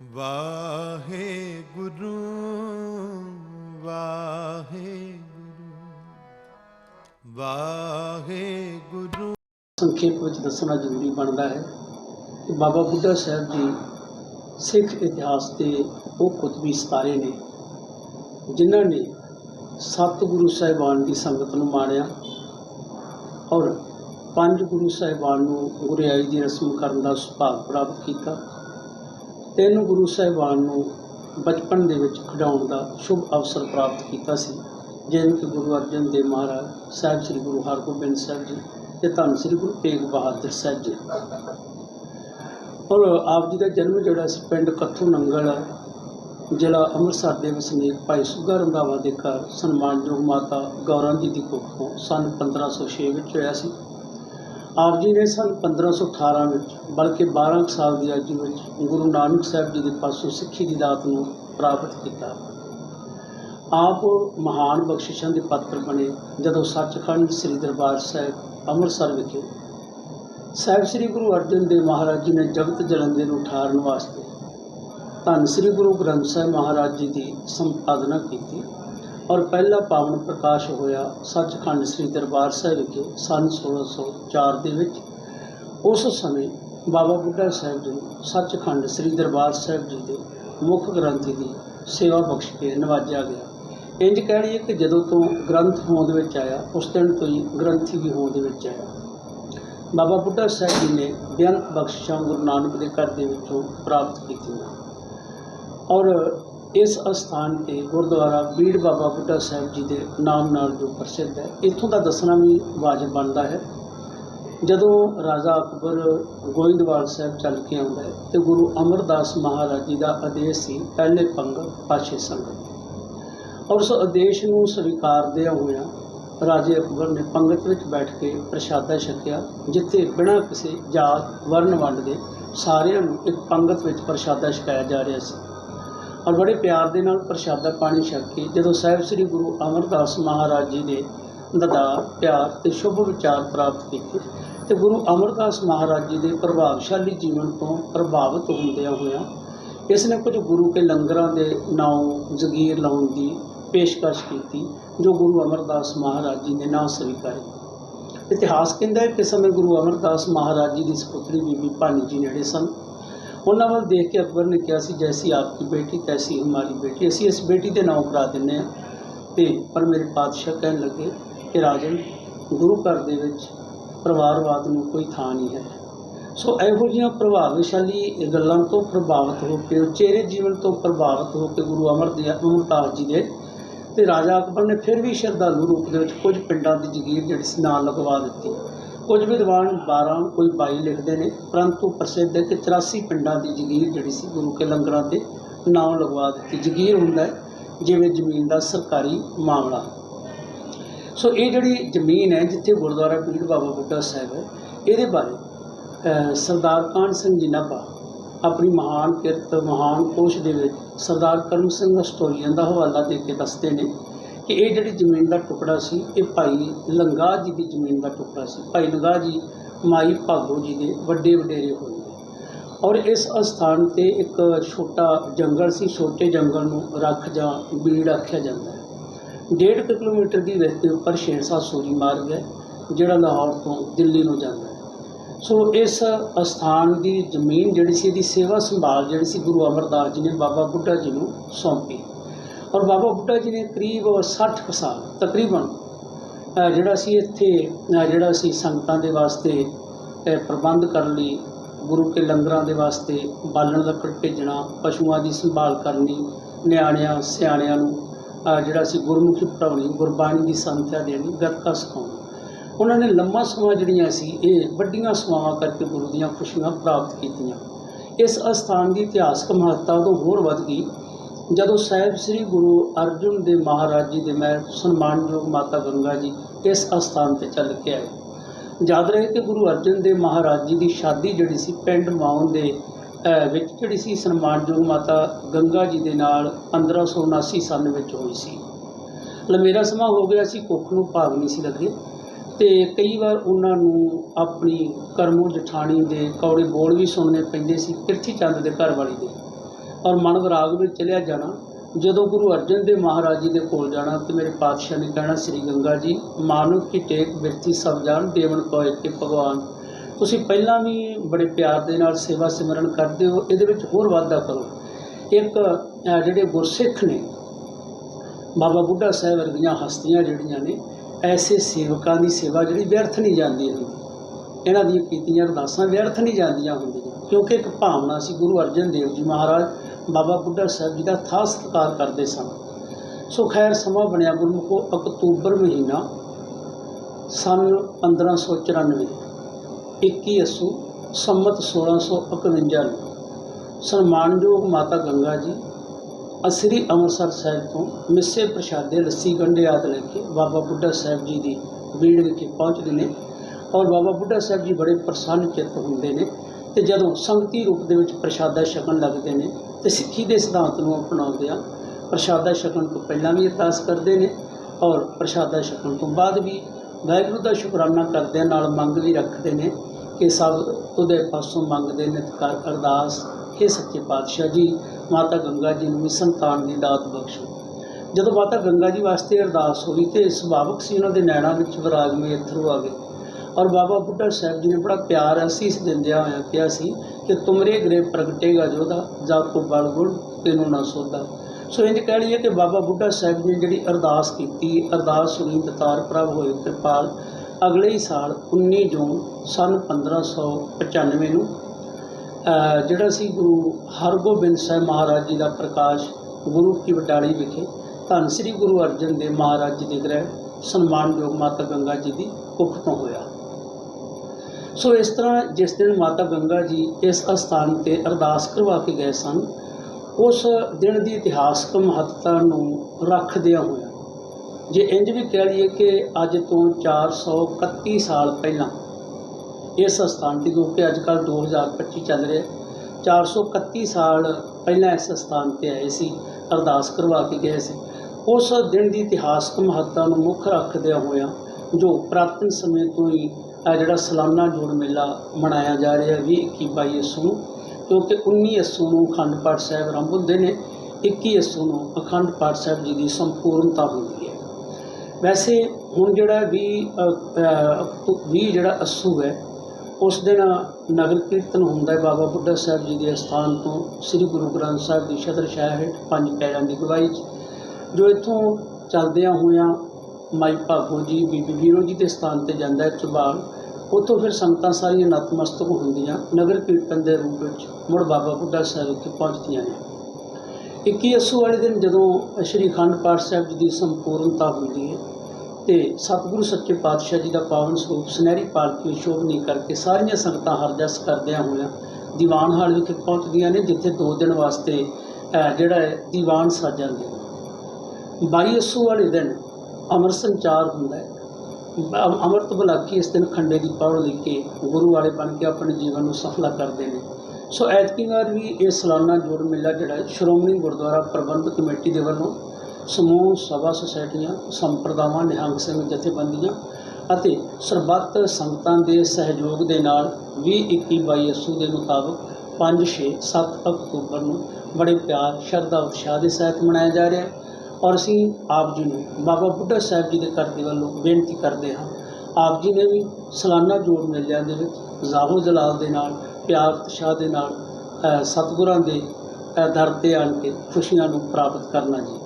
ਵਾਹਿਗੁਰੂ ਵਾਹਿਗੁਰੂ ਵਾਹਿਗੁਰੂ। ਸੰਖੇਪ ਵਿੱਚ ਦੱਸਣਾ ਜ਼ਰੂਰੀ ਬਣਦਾ ਹੈ ਕਿ ਬਾਬਾ ਬੁੱਢਾ ਸਾਹਿਬ ਜੀ ਸਿੱਖ ਇਤਿਹਾਸ ਦੇ ਉਹ ਕੁਤਬੀ ਸਿਤਾਰੇ ਨੇ, ਜਿਨ੍ਹਾਂ ਨੇ ਸੱਤ ਗੁਰੂ ਸਾਹਿਬਾਨ ਦੀ ਸੰਗਤ ਨੂੰ ਮਾਣਿਆ ਔਰ ਪੰਜ ਗੁਰੂ ਸਾਹਿਬਾਨ ਨੂੰ ਗੁਰਿਆਈ ਦੀ ਰਸਮ ਕਰਨ ਦਾ ਸੁਭਾਗ ਪ੍ਰਾਪਤ ਕੀਤਾ। ਤਿੰਨ ਗੁਰੂ ਸਾਹਿਬਾਨ ਨੂੰ ਬਚਪਨ ਦੇ ਵਿੱਚ ਖਿਡਾਉਣ ਦਾ ਸ਼ੁਭ ਅਵਸਰ ਪ੍ਰਾਪਤ ਕੀਤਾ ਸੀ, ਜਿਵੇਂ ਕਿ ਗੁਰੂ ਅਰਜਨ ਦੇਵ ਮਹਾਰਾਜ ਸਾਹਿਬ ਸ੍ਰੀ ਗੁਰੂ ਹਰਗੋਬਿੰਦ ਸਾਹਿਬ ਜੀ ਤੇ ਧੰਨ ਸ੍ਰੀ ਗੁਰੂ ਤੇਗ ਬਹਾਦਰ ਸਾਹਿਬ ਜੀ। ਔਰ ਆਪ ਜੀ ਦਾ ਜਨਮ ਜਿਹੜਾ ਸੀ ਪਿੰਡ ਕੱਥੂ ਨੰਗਲ ਜ਼ਿਲ੍ਹਾ ਅੰਮ੍ਰਿਤਸਰ ਦੇ ਵਸਨੀਕ ਭਾਈ ਸੁੱਗਾ ਰੰਧਾਵਾ ਦੇ ਘਰ ਸਨਮਾਨਯੋਗ ਮਾਤਾ ਗੌਰਾਂ ਜੀ ਦੀ ਕੁੱਖੋਂ ਸਨ 1506 ਵਿੱਚ ਹੋਇਆ ਸੀ। ਆਪ ਜੀ ਨੇ ਸਨ 1518 ਵਿੱਚ, ਬਲਕਿ 12 ਕੁ ਸਾਲ ਦੀ ਆਯੂ ਵਿੱਚ ਗੁਰੂ ਨਾਨਕ ਸਾਹਿਬ ਜੀ ਦੇ ਪਾਸੋਂ ਸਿੱਖੀ ਦੀ ਦਾਤ ਨੂੰ ਪ੍ਰਾਪਤ ਕੀਤਾ। ਆਪ ਮਹਾਨ ਬਖਸ਼ਿਸ਼ਾਂ ਦੇ ਪਾਤਰ ਬਣੇ, ਜਦੋਂ ਸੱਚਖੰਡ ਸ੍ਰੀ ਦਰਬਾਰ ਸਾਹਿਬ ਅੰਮ੍ਰਿਤਸਰ ਵਿਖੇ ਸਾਹਿਬ ਸ੍ਰੀ ਗੁਰੂ ਅਰਜਨ ਦੇਵ ਮਹਾਰਾਜ ਜੀ ਨੇ ਜਗਤ ਜਲੰਦੇ ਨੂੰ ਠਾਰਨ ਵਾਸਤੇ ਧੰਨ ਸ੍ਰੀ ਗੁਰੂ ਗ੍ਰੰਥ ਸਾਹਿਬ ਮਹਾਰਾਜ ਜੀ ਦੀ ਸੰਪਾਦਨਾ ਕੀਤੀ। ਔਰ ਪਹਿਲਾ ਪਾਵਨ ਪ੍ਰਕਾਸ਼ ਹੋਇਆ ਸੱਚਖੰਡ ਸ੍ਰੀ ਦਰਬਾਰ ਸਾਹਿਬ ਵਿਖੇ ਸਨ 1604 ਦੇ ਵਿੱਚ। ਉਸ ਸਮੇਂ ਬਾਬਾ ਬੁੱਢਾ ਸਾਹਿਬ ਜੀ ਨੂੰ ਸੱਚਖੰਡ ਸ੍ਰੀ ਦਰਬਾਰ ਸਾਹਿਬ ਜੀ ਦੇ ਮੁੱਖ ਗ੍ਰੰਥੀ ਦੀ ਸੇਵਾ ਬਖਸ਼ ਕੇ ਨਵਾਜਿਆ ਗਿਆ। ਇੰਜ ਕਹਿ ਲਈਏ ਕਿ ਜਦੋਂ ਤੋਂ ਗ੍ਰੰਥ ਹੋਂਦ ਵਿੱਚ ਆਇਆ, ਉਸ ਦਿਨ ਤੋਂ ਹੀ ਗ੍ਰੰਥੀ ਵੀ ਹੋਂਦ ਵਿੱਚ ਆਇਆ। ਬਾਬਾ ਬੁੱਢਾ ਸਾਹਿਬ ਜੀ ਨੇ ਬੇਅੰਤ ਬਖਸ਼ਿਸ਼ਾਂ ਗੁਰੂ ਨਾਨਕ ਦੇ ਘਰ ਦੇ ਵਿੱਚੋਂ ਪ੍ਰਾਪਤ ਕੀਤੀਆਂ। ਔਰ ਇਸ ਅਸਥਾਨ ਤੇ ਗੁਰਦੁਆਰਾ ਬੀੜ ਬਾਬਾ ਬੁੱਢਾ ਸਾਹਿਬ ਜੀ ਦੇ ਨਾਮ ਨਾਲ ਜੋ ਪ੍ਰਸਿੱਧ ਹੈ, ਇੱਥੋਂ ਦਾ ਦੱਸਣਾ ਵੀ ਵਾਜਬ ਬਣਦਾ ਹੈ। ਜਦੋਂ ਰਾਜਾ ਅਕਬਰ ਗੋਇੰਦਵਾਲ ਸਾਹਿਬ ਚੱਲ ਕੇ ਆਉਂਦਾ ਹੈ ਤੇ ਗੁਰੂ ਅਮਰਦਾਸ ਮਹਾਰਾਜ ਜੀ ਦਾ ਆਦੇਸ਼ ਸੀ, ਪਹਿਲੇ ਪੰਗਤ, ਪਾਛੇ ਸੰਗਤ। ਔਰ ਉਸ ਆਦੇਸ਼ ਨੂੰ ਸਵੀਕਾਰਦਿਆਂ ਹੋਇਆ ਰਾਜੇ ਅਕਬਰ ਨੇ ਪੰਗਤ ਵਿੱਚ ਬੈਠ ਕੇ ਪ੍ਰਸ਼ਾਦਾ ਛਕਿਆ, ਜਿੱਥੇ ਬਿਨਾਂ ਕਿਸੇ ਜਾਤ ਵਰਨ ਵੰਡ ਦੇ ਸਾਰਿਆਂ ਨੂੰ ਇੱਕ ਪੰਗਤ ਵਿੱਚ ਪ੍ਰਸ਼ਾਦਾ ਛਕਾਇਆ ਜਾ ਰਿਹਾ ਸੀ। ਔਰ ਬੜੇ ਪਿਆਰ ਦੇ ਨਾਲ ਪ੍ਰਸ਼ਾਦਾ ਪਾਣੀ ਛਕ ਕੇ ਜਦੋਂ ਸਾਹਿਬ ਸ੍ਰੀ ਗੁਰੂ ਅਮਰਦਾਸ ਮਹਾਰਾਜ ਜੀ ਦੇ ਦਦਾਰ, ਪਿਆਰ ਤੇ ਸ਼ੁਭ ਵਿਚਾਰ ਪ੍ਰਾਪਤ ਕੀਤੇ ਤੇ ਗੁਰੂ ਅਮਰਦਾਸ ਮਹਾਰਾਜ ਜੀ ਦੇ ਪ੍ਰਭਾਵਸ਼ਾਲੀ ਜੀਵਨ ਤੋਂ ਪ੍ਰਭਾਵਿਤ ਹੁੰਦਿਆਂ ਹੋਇਆਂ ਇਸ ਨੇ ਕੁਝ ਗੁਰੂ ਕੇ ਲੰਗਰਾਂ ਦੇ ਨਾਮ ਜ਼ਗੀਰ ਲਾਉਣ ਦੀ ਪੇਸ਼ਕਸ਼ ਕੀਤੀ, ਜੋ ਗੁਰੂ ਅਮਰਦਾਸ ਮਹਾਰਾਜ ਜੀ ਨੇ ਨਾ ਸਵੀਕਾਰੀ। ਇਤਿਹਾਸ ਕਹਿੰਦਾ ਹੈ ਕਿ ਸਮੇਂ ਗੁਰੂ ਅਮਰਦਾਸ ਮਹਾਰਾਜ ਜੀ ਦੀ ਸੁਪੁੱਤਰੀ ਬੀਬੀ ਭਾਨੀ ਜੀ ਨੇੜੇ ਸਨ। ਉਹਨਾਂ ਵੱਲ ਦੇਖ ਕੇ ਅਕਬਰ ਨੇ ਕਿਹਾ ਸੀ, ਜੈਸੀ ਆਪਕੀ ਬੇਟੀ, ਤੈਸੀ ਹਮਾਰੀ ਬੇਟੀ। ਅਸੀਂ ਇਸ ਬੇਟੀ ਦੇ ਨਾਮ ਕਰਾ ਦਿੰਨੇ ਆ ਤੇ ਪਰ ਮੇਰੇ ਪਾਤਸ਼ਾਹ ਕਹਿਣ ਲੱਗੇ ਕਿ ਰਾਜਨ, ਗੁਰੂ ਘਰ ਦੇ ਵਿੱਚ ਪਰਿਵਾਰਵਾਦ ਨੂੰ ਕੋਈ ਥਾਂ ਨਹੀਂ ਹੈ। ਸੋ ਇਹੋ ਜਿਹੀਆਂ ਪ੍ਰਭਾਵਸ਼ਾਲੀ ਗੱਲਾਂ ਤੋਂ ਪ੍ਰਭਾਵਿਤ ਹੋ ਕੇ ਉਚੇਰੇ ਜੀਵਨ ਤੋਂ ਪ੍ਰਭਾਵਿਤ ਹੋ ਕੇ ਗੁਰੂ ਅਮਰਦਾਸ ਅਮਰਦਾਸ ਜੀ ਦੇ ਤੇ ਰਾਜਾ ਅਕਬਰ ਨੇ ਫਿਰ ਵੀ ਸ਼ਰਧਾਲੂ ਰੂਪ ਦੇ ਵਿੱਚ ਕੁਝ ਪਿੰਡਾਂ ਦੀ ਜਗੀਰ ਜਿਹੜੀ ਸੀ ਨਾਲ ਲਗਵਾ ਦਿੱਤੀ। ਕੁਝ ਵਿਦਵਾਨ 12 ਕੋਈ 22 ਲਿਖਦੇ ਨੇ, ਪਰੰਤੂ ਪ੍ਰਸਿੱਧ ਹੈ ਕਿ 84 ਪਿੰਡਾਂ ਦੀ ਜਗੀਰ ਜਿਹੜੀ ਸੀ, ਗੁਰੂ ਕੇ ਲੰਗਰਾਂ ਤੇ ਨਾਮ ਲਗਵਾ ਦਿੱਤੀ। ਜਗੀਰ ਹੁੰਦਾ ਹੈ ਜਿਵੇਂ ਜ਼ਮੀਨ ਦਾ ਸਰਕਾਰੀ ਮਾਮਲਾ। ਸੋ ਇਹ ਜਿਹੜੀ ਜ਼ਮੀਨ ਹੈ, ਜਿੱਥੇ ਗੁਰਦੁਆਰਾ ਪੀਰ ਬਾਬਾ ਬੁੱਢਾ ਸਾਹਿਬ ਹੈ, ਇਹਦੇ ਬਾਰੇ ਸਰਦਾਰ ਕਾਹਨ ਸਿੰਘ ਜੀ ਨਾਭਾ ਆਪਣੀ ਮਹਾਨ ਕਿਰਤ, ਮਹਾਨ ਕੋਸ਼ ਦੇ ਵਿੱਚ ਸਰਦਾਰ ਕਰਮ ਸਿੰਘ ਹਸਟੋਰੀਅਨ ਦਾ ਹਵਾਲਾ ਦੇ ਕੇ ਦੱਸਦੇ ਨੇ। ਕਿ ਇਹ ਜਿਹੜੀ ਜ਼ਮੀਨ ਦਾ ਟੁਕੜਾ ਸੀ, ਇਹ ਭਾਈ ਲੰਗਾਹ ਜੀ ਦੀ ਜ਼ਮੀਨ ਦਾ ਟੁਕੜਾ ਸੀ। ਭਾਈ ਲੰਗਾ ਜੀ ਮਾਈ ਭਾਗੋ ਜੀ ਦੇ ਵੱਡੇ ਵਡੇਰੇ ਹੋਏ ਨੇ। ਔਰ ਇਸ ਅਸਥਾਨ ਤੇ ਇੱਕ ਛੋਟਾ ਜੰਗਲ ਸੀ, ਛੋਟੇ ਜੰਗਲ ਨੂੰ ਰੱਖ ਜਾਂ ਬੀੜ ਆਖਿਆ ਜਾਂਦਾ ਹੈ। ਡੇਢ ਕੁ ਕਿਲੋਮੀਟਰ ਦੀ ਰਸਤੇ ਉੱਪਰ ਸ਼ੇਰਸ਼ਾਹ ਸੂਰੀ ਮਾਰਗ ਹੈ ਜਿਹੜਾ ਲਾਹੌਰ ਤੋਂ ਦਿੱਲੀ ਨੂੰ ਜਾਂਦਾ ਹੈ। ਸੋ ਇਸ ਅਸਥਾਨ ਦੀ ਜ਼ਮੀਨ ਜਿਹੜੀ ਸੀ, ਇਹਦੀ ਸੇਵਾ ਸੰਭਾਲ ਜਿਹੜੀ ਸੀ, ਗੁਰੂ ਅਮਰਦਾਸ ਜੀ ਨੇ ਬਾਬਾ ਬੁੱਢਾ ਜੀ ਨੂੰ ਸੌਂਪੀ। ਔਰ ਬਾਬਾ ਬੁੱਢਾ ਜੀ ਨੇ ਕਰੀਬ 60 ਕੁ ਸਾਲ ਤਕਰੀਬਨ ਜਿਹੜਾ ਸੀ ਇੱਥੇ ਜਿਹੜਾ ਸੀ ਸੰਗਤਾਂ ਦੇ ਵਾਸਤੇ ਪ੍ਰਬੰਧ ਕਰਨ ਲਈ, ਗੁਰੂ ਕੇ ਲੰਗਰਾਂ ਦੇ ਵਾਸਤੇ ਬਾਲਣ ਲੱਕੜ ਭੇਜਣਾ, ਪਸ਼ੂਆਂ ਦੀ ਸੰਭਾਲ ਕਰਨੀ ਨਿਆਣਿਆਂ, ਸਿਆਣਿਆਂ ਨੂੰ ਜਿਹੜਾ ਸੀ ਗੁਰਮੁਖੀ ਪੜਾਉਣੀ ਗੁਰਬਾਣੀ ਦੀ ਸੰਥਿਆ ਦੇਣੀ, ਗੱਤਕਾ ਸਿਖਾਉਣਾ। ਉਹਨਾਂ ਨੇ ਲੰਮਾ ਸਮਾਂ ਜਿਹੜੀਆਂ ਸੀ, ਇਹ ਵੱਡੀਆਂ ਸਮਾਵਾਂ ਕਰਕੇ ਗੁਰੂ ਦੀਆਂ ਖੁਸ਼ੀਆਂ ਪ੍ਰਾਪਤ ਕੀਤੀਆਂ। ਇਸ ਅਸਥਾਨ ਦੀ ਇਤਿਹਾਸਕ ਮਹੱਤਤਾ ਉਦੋਂ ਹੋਰ ਵੱਧ ਗਈ ਜਦੋਂ ਸਾਹਿਬ ਸ੍ਰੀ ਗੁਰੂ ਅਰਜਨ ਦੇਵ ਮਹਾਰਾਜ ਜੀ ਦੇ ਮਹਿਰ ਸਨਮਾਨਯੋਗ ਮਾਤਾ ਗੰਗਾ ਜੀ ਇਸ ਅਸਥਾਨ ਤੇ ਚੱਲ ਕੇ ਆਏ। ਯਾਦ ਰਹੇ ਕਿ ਗੁਰੂ ਅਰਜਨ ਦੇਵ ਮਹਾਰਾਜ ਜੀ ਦੀ ਸ਼ਾਦੀ ਜਿਹੜੀ ਸੀ ਪਿੰਡ ਮਾਉਣ ਦੇ ਵਿੱਚ ਜਿਹੜੀ ਸੀ ਸਨਮਾਨਯੋਗ ਮਾਤਾ ਗੰਗਾ ਜੀ ਦੇ ਨਾਲ 1579 ਸਨ ਵਿੱਚ ਹੋਈ ਸੀ। ਲੰਮੇਰਾ ਸਮਾਂ ਹੋ ਗਿਆ ਸੀ ਕੁੱਖ ਨੂੰ ਭਾਗ ਨਹੀਂ ਸੀ ਲੱਗੇ ਤੇ ਕਈ ਵਾਰ ਉਹਨਾਂ ਨੂੰ ਆਪਣੀ ਕਰਮੋ ਜਠਾਣੀ ਦੇ ਕੌੜੇ ਬੋਲ ਵੀ ਸੁਣਨੇ ਪੈਂਦੇ ਸੀ ਕਿਰਥੀ ਚੰਦ ਦੇ ਘਰ ਵਾਲੀ ਦੇ। ਔਰ ਮਨ ਵਿਰਾਗ ਵਿੱਚ ਚਲਿਆ ਜਾਣਾ। ਜਦੋਂ ਗੁਰੂ ਅਰਜਨ ਦੇਵ ਮਹਾਰਾਜ ਜੀ ਦੇ ਕੋਲ ਜਾਣਾ ਤੇ ਮੇਰੇ ਪਾਤਸ਼ਾਹ ਨੇ ਕਹਿਣਾ, ਸ੍ਰੀ ਗੰਗਾ ਜੀ ਮਾਨੁਖ ਕੀ ਟੇਕ ਬਿਰਤੀ ਸਭ ਜਾਣ, ਦੇਵਨ ਕੋਇ ਕੇ ਭਗਵਾਨ। ਤੁਸੀਂ ਪਹਿਲਾਂ ਵੀ ਬੜੇ ਪਿਆਰ ਦੇ ਨਾਲ ਸੇਵਾ ਸਿਮਰਨ ਕਰਦੇ ਹੋ, ਇਹਦੇ ਵਿੱਚ ਹੋਰ ਵਾਧਾ ਕਰੋ। ਇੱਕ ਜਿਹੜੇ ਗੁਰਸਿੱਖ ਨੇ, ਬਾਬਾ ਬੁੱਢਾ ਸਾਹਿਬ ਵਰਗੀਆਂ ਹਸਤੀਆਂ ਜਿਹੜੀਆਂ ਨੇ, ਐਸੇ ਸੇਵਕਾਂ ਦੀ ਸੇਵਾ ਜਿਹੜੀ ਵਿਅਰਥ ਨਹੀਂ ਜਾਂਦੀ ਹੁੰਦੀ। ਇਹਨਾਂ ਦੀਆਂ ਕੀਤੀਆਂ ਅਰਦਾਸਾਂ ਵਿਅਰਥ ਨਹੀਂ ਜਾਂਦੀਆਂ ਹੁੰਦੀਆਂ, ਕਿਉਂਕਿ ਇੱਕ ਭਾਵਨਾ ਸੀ ਗੁਰੂ ਅਰਜਨ ਦੇਵ ਜੀ ਮਹਾਰਾਜ ਬਾਬਾ ਬੁੱਢਾ ਸਾਹਿਬ ਜੀ ਦਾ ਥਾਂ ਸਤਿਕਾਰ ਕਰਦੇ ਸਨ। ਸੋ ਖੈਰ ਸਮਾਂ ਬਣਿਆ ਗੁਰਮੁਖੋ ਅਕਤੂਬਰ ਮਹੀਨਾ ਸਨ 1594 21 ਅੱਸੂ ਸੰਮਤ 1651 ਨੂੰ। ਸਨਮਾਨਯੋਗ ਮਾਤਾ ਗੰਗਾ ਜੀ ਅਸਰੀ ਅੰਮ੍ਰਿਤਸਰ ਸਾਹਿਬ ਤੋਂ ਮਿੱਸੇ ਪ੍ਰਸ਼ਾਦੇ ਲੱਸੀ ਗੰਢੇ ਆਦਿ ਲੈ ਕੇ ਬਾਬਾ ਬੁੱਢਾ ਸਾਹਿਬ ਜੀ ਦੀ ਬੀੜ ਵਿਖੇ ਪਹੁੰਚਦੇ ਨੇ ਔਰ ਬਾਬਾ ਬੁੱਢਾ ਸਾਹਿਬ ਜੀ ਬੜੇ ਪ੍ਰਸੰਨ ਚਿੱਤ ਹੁੰਦੇ ਨੇ ਤੇ ਜਦੋਂ ਸੰਗਤੀ ਰੂਪ ਦੇ ਵਿੱਚ ਪ੍ਰਸ਼ਾਦਾ ਛਕਣ ਲੱਗਦੇ ਨੇ ਤੇ ਸਿੱਖੀ ਦੇ ਸਿਧਾਂਤ ਨੂੰ ਅਪਣਾਉਂਦੇ ਆ ਪ੍ਰਸ਼ਾਦਾ ਛਕਣ ਤੋਂ ਪਹਿਲਾਂ ਵੀ ਅਰਦਾਸ ਕਰਦੇ ਨੇ ਔਰ ਪ੍ਰਸ਼ਾਦਾ ਛਕਣ ਤੋਂ ਬਾਅਦ ਵੀ ਵਾਹਿਗੁਰੂ ਦਾ ਸ਼ੁਕਰਾਨਾ ਕਰਦੇ ਨਾਲ ਮੰਗ ਵੀ ਰੱਖਦੇ ਨੇ ਕਿ ਸਭ ਉਹਦੇ ਪਾਸੋਂ ਮੰਗਦੇ ਨੇ ਕਰ ਅਰਦਾਸ ਕਿ ਸੱਚੇ ਪਾਤਸ਼ਾਹ ਜੀ, ਮਾਤਾ ਗੰਗਾ ਜੀ ਨੂੰ ਵੀ ਸੰਤਾਨ ਦੀ ਦਾਤ ਬਖਸ਼ੋ। ਜਦੋਂ ਮਾਤਾ ਗੰਗਾ ਜੀ ਵਾਸਤੇ ਅਰਦਾਸ ਹੋਈ ਤੇ ਸੁਭਾਵਕ ਸੀ, ਉਹਨਾਂ ਦੇ ਨੈਣਾਂ ਵਿੱਚ ਵਿਰਾਗਮਈ ਅਥਰੂ ਆ ਗਏ। ਔਰ ਬਾਬਾ ਬੁੱਢਾ ਸਾਹਿਬ ਜੀ ਨੇ ਬੜਾ ਪਿਆਰ ਅਸੀਸ ਦਿੰਦਿਆਂ ਹੋਇਆ ਕਿਹਾ ਸੀ ਕਿ ਤੁਮਰੇ ਗ੍ਰੇ ਪ੍ਰਗਟੇਗਾ ਜੋਦਾ ਜਾ ਕੋ ਬਲ ਗੁਣ ਤੈਨੂੰ ਨਾ ਸੋਦਾ ਸੋ ਇੰਜ ਕਹਿ ਲਈਏ ਕਿ ਬਾਬਾ ਬੁੱਢਾ ਸਾਹਿਬ ਜੀ ਨੇ ਜਿਹੜੀ ਅਰਦਾਸ ਕੀਤੀ, ਅਰਦਾਸ ਸੁਣੀ, ਦਤਾਰ ਪ੍ਰਭ ਹੋਏ ਕਿਰਪਾਲ, ਅਗਲੇ ਹੀ ਸਾਲ 19 ਜੂਨ ਸਨ 1595 ਨੂੰ ਜਿਹੜਾ ਸੀ ਗੁਰੂ ਹਰਗੋਬਿੰਦ ਸਾਹਿਬ ਮਹਾਰਾਜ ਜੀ ਦਾ ਪ੍ਰਕਾਸ਼ ਗੁਰੂ ਕੀ ਬਟਾਲੀ ਵਿਖੇ, ਧੰਨ ਸ੍ਰੀ ਗੁਰੂ ਅਰਜਨ ਦੇਵ ਮਹਾਰਾਜ ਜੀ ਦੇ ਗ੍ਰਹਿ ਸਨਮਾਨਯੋਗ ਮਾਤਾ ਗੰਗਾ ਜੀ ਦੀ ਕੁੱਖ ਤੋਂ ਹੋਇਆ। ਸੋ ਇਸ ਤਰ੍ਹਾਂ ਜਿਸ ਦਿਨ ਮਾਤਾ ਗੰਗਾ ਜੀ ਇਸ ਅਸਥਾਨ ਤੇ ਅਰਦਾਸ ਕਰਵਾ ਕੇ ਗਏ ਸਨ, ਉਸ ਦਿਨ ਦੀ ਇਤਿਹਾਸਕ ਮਹੱਤਤਾ ਨੂੰ ਰੱਖਦਿਆਂ ਹੋਇਆ, ਜੇ ਇੰਜ ਵੀ ਕਹਿ ਲਈਏ ਕਿ ਅੱਜ ਤੋਂ 431 ਸਾਲ ਪਹਿਲਾਂ ਇਸ ਸਥਾਨ ਤੇ, ਜੋ ਕਿ ਅੱਜ ਕੱਲ੍ਹ 2025 ਚੱਲ ਰਿਹਾ 431 ਸਾਲ ਪਹਿਲਾਂ ਇਸ ਸਥਾਨ ਤੇ ਆਏ ਸੀ, ਅਰਦਾਸ ਕਰਵਾ ਕੇ ਗਏ ਸੀ, ਉਸ ਦਿਨ ਦੀ ਇਤਿਹਾਸਕ ਮਹੱਤਤਾ ਨੂੰ ਮੁੱਖ ਰੱਖਦਿਆਂ ਹੋਇਆ, ਜੋ ਪ੍ਰਾਤਨ ਸਮੇਂ ਤੋਂ ਹੀ ਜਿਹੜਾ ਸਾਲਾਨਾ ਜੋੜ ਮੇਲਾ ਮਨਾਇਆ ਜਾ ਰਿਹਾ 20 21 22 ਅੱਸੂ ਨੂੰ ਕਿਉਂਕਿ 19 ਅੱਸੂ ਨੂੰ ਅਖੰਡ ਪਾਠ ਸਾਹਿਬ ਆਰੰਭ ਹੁੰਦੇ ਨੇ 21 ਅੱਸੂ ਨੂੰ ਅਖੰਡ ਪਾਠ ਸਾਹਿਬ ਜੀ ਦੀ ਸੰਪੂਰਨਤਾ ਹੁੰਦੀ ਹੈ। ਵੈਸੇ ਹੁਣ ਜਿਹੜਾ 20 ਅਕਤੂ- 20 ਜਿਹੜਾ ਅੱਸੂ ਹੈ, ਉਸ ਦਿਨ ਨਗਰ ਕੀਰਤਨ ਹੁੰਦਾ ਹੈ ਬਾਬਾ ਬੁੱਢਾ ਸਾਹਿਬ ਜੀ ਦੇ ਸਥਾਨ ਤੋਂ, ਸ੍ਰੀ ਗੁਰੂ ਗ੍ਰੰਥ ਸਾਹਿਬ ਦੀ ਛਤਰ ਛਾਇਆ ਹੇਠ ਪੰਜ ਪੈਰਾਂ ਦੀ ਗਵਾਹੀ 'ਚ, ਜੋ ਇੱਥੋਂ ਚੱਲਦਿਆਂ ਹੋਇਆਂ ਮਾਈ ਭਾਗੋ ਜੀ, ਬੀਬੀ ਵੀਰੋ ਜੀ ਦੇ ਸਥਾਨ ਤੇ ਜਾਂਦਾ ਹੈ ਚੁਬਾਲ ਉੱਥੋਂ ਫਿਰ ਸੰਗਤਾਂ ਸਾਰੀਆਂ ਨਤਮਸਤਕ ਹੁੰਦੀਆਂ, ਨਗਰ ਕੀਰਤਨ ਦੇ ਰੂਪ ਵਿੱਚ ਮੁੜ ਬਾਬਾ ਬੁੱਢਾ ਸਾਹਿਬ ਉੱਤੇ ਪਹੁੰਚਦੀਆਂ ਨੇ। 21 ਅੱਸੂ ਵਾਲੇ ਦਿਨ ਜਦੋਂ ਸ਼੍ਰੀ ਅਖੰਡ ਪਾਠ ਸਾਹਿਬ ਜੀ ਦੀ ਸੰਪੂਰਨਤਾ ਹੁੰਦੀ ਹੈ ਤੇ ਸਤਿਗੁਰੂ ਸੱਚੇ ਪਾਤਸ਼ਾਹ ਜੀ ਦਾ ਪਾਵਨ ਸਰੂਪ ਸੁਨਹਿਰੀ ਪਾਲਕੀ ਵਿੱਚ ਸ਼ੋਭਨੀ ਕਰਕੇ ਸਾਰੀਆਂ ਸੰਗਤਾਂ ਹਰਜਸ ਕਰਦਿਆਂ ਹੋਇਆਂ ਦੀਵਾਨ ਹਾਲ ਵਿਖੇ ਪਹੁੰਚਦੀਆਂ ਨੇ, ਜਿੱਥੇ 2 ਦਿਨ ਵਾਸਤੇ ਜਿਹੜਾ ਹੈ, ਦੀਵਾਨ ਸਜ ਜਾਂਦੇ ਨੇ 22 ਅੱਸੂ ਵਾਲੇ ਦਿਨ ਅਮਰ ਸੰਚਾਰ ਹੁੰਦਾ ਹੈ। ਅਮ- ਅੰਮ੍ਰਿਤ ਬਲਾਕੀ ਇਸ ਦਿਨ ਖੰਡੇ ਦੀ ਪੌੜ ਲੈ ਕੇ ਗੁਰੂ ਵਾਲੇ ਬਣ ਕੇ ਆਪਣੇ ਜੀਵਨ ਨੂੰ ਸਫਲਾ ਕਰਦੇ ਨੇ। ਸੋ ਐਤਕੀ ਵਾਰ ਵੀ ਇਹ ਸਾਲਾਨਾ ਜੋੜ ਮੇਲਾ ਜਿਹੜਾ ਸ਼੍ਰੋਮਣੀ ਗੁਰਦੁਆਰਾ ਪ੍ਰਬੰਧਕ ਕਮੇਟੀ ਦੇ ਵੱਲੋਂ ਸਮੂਹ, ਸਭਾ, ਸੁਸਾਇਟੀਆਂ, ਸੰਪਰਦਾਵਾਂ, ਨਿਹੰਗ ਸਿੰਘ ਜਥੇਬੰਦੀਆਂ ਅਤੇ ਸਰਬੱਤ ਸੰਗਤਾਂ ਦੇ ਸਹਿਯੋਗ ਦੇ ਨਾਲ 20 21 22 ਅੱਸੂ ਦੇ ਮੁਤਾਬਕ 5 6 7 ਅਕਤੂਬਰ ਨੂੰ ਬੜੇ ਪਿਆਰ, ਸ਼ਰਧਾ, ਉਤਸ਼ਾਹ ਦੇ ਸਹਿਤ ਮਨਾਇਆ ਜਾ ਰਿਹਾ ਹੈ। ਔਰ ਅਸੀਂ ਆਪ ਜੀ ਨੂੰ ਬਾਬਾ ਬੁੱਢਾ ਸਾਹਿਬ ਜੀ ਦੇ ਘਰ ਦੇ ਵੱਲੋਂ ਬੇਨਤੀ ਕਰਦੇ ਹਾਂ, ਆਪ ਜੀ ਨੇ ਵੀ ਸਾਲਾਨਾ ਜੋੜ ਮੇਲਿਆਂ ਦੇ ਵਿੱਚ ਜ਼ਾਹੋ ਜਲਾਲ ਦੇ ਨਾਲ, ਪਿਆਰ ਉਤਸ਼ਾਹ ਦੇ ਨਾਲ ਸਤਿਗੁਰਾਂ ਦੇ ਦਰ ਤੇ ਆਣ ਕੇ ਖੁਸ਼ੀਆਂ ਨੂੰ ਪ੍ਰਾਪਤ ਕਰਨਾ ਜੀ।